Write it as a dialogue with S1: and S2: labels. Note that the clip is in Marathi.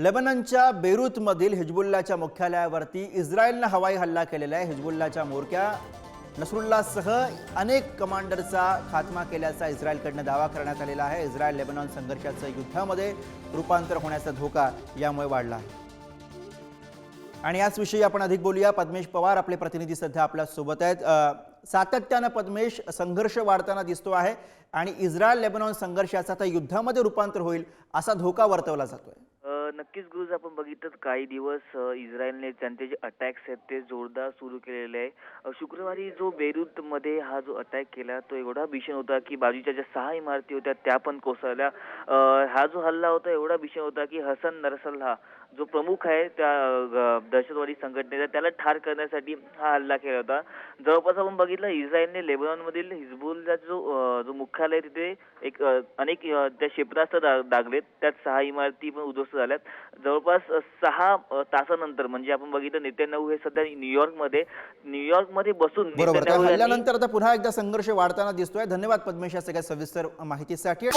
S1: लेबननच्या बेरूतमधील हिजबुल्लाच्या मुख्यालयावरती इस्रायलनं हवाई हल्ला केलेला आहे. हिजबुल्लाच्या मोरक्या नसरुल्लासह अनेक कमांडरचा खात्मा केल्याचा इस्रायलकडनं दावा करण्यात आलेला आहे. इस्रायल लेबनॉन संघर्षाचं युद्धामध्ये रूपांतर होण्याचा धोका यामुळे वाढला आहे. आणि याचविषयी आपण अधिक बोलूया. पद्मेश पवार आपले प्रतिनिधी सध्या आपल्यासोबत आहेत. सातत्यानं पद्मेश संघर्ष वाढताना दिसतो आहे आणि इस्रायल लेबनॉन संघर्षाचा आता युद्धामध्ये रूपांतर होईल असा धोका वर्तवला जातोय.
S2: नक्कीच गुरुज आपण बघितलं काही दिवस अ, इस्रायलने त्यांचे जे अटॅक्स आहेत ते जोरदार सुरू केलेले आहे. अ, शुक्रवारी जो बेरूत मध्ये हा जो अटॅक केला तो एवढा भीषण होता की बाजूच्या ज्या सहा इमारती होत्या त्या पण कोसळल्या. अ, हा जो हल्ला होता एवढा भीषण होता की हसन नरसल्ला जो प्रमुख आहे त्या अ, दहशतवादी संघटनेचा त्याला ठार करण्यासाठी हा हल्ला केला होता. जवळपास आपण बघितलं इस्रायलने लेबनॉनमधील हिजबुलचा जो अ, जो मुख्यालय आहे तिथे एक अ, अनेक अ, त्या क्षेपणास्त्र डा- डागलेत त्यात सहा इमारती पण उद्ध्वस्त झाल्यात. जवळपास सहा तासानंतर म्हणजे आपण बघितलं नेत्यानाहू हे सध्या न्यूयॉर्कमध्ये न्यूयॉर्कमध्ये बसून
S1: हल्ल्यानंतर आता पुन्हा एकदा संघर्ष वाढताना दिसतोय. धन्यवाद पद्मेश या सगळ्या सविस्तर माहितीसाठी.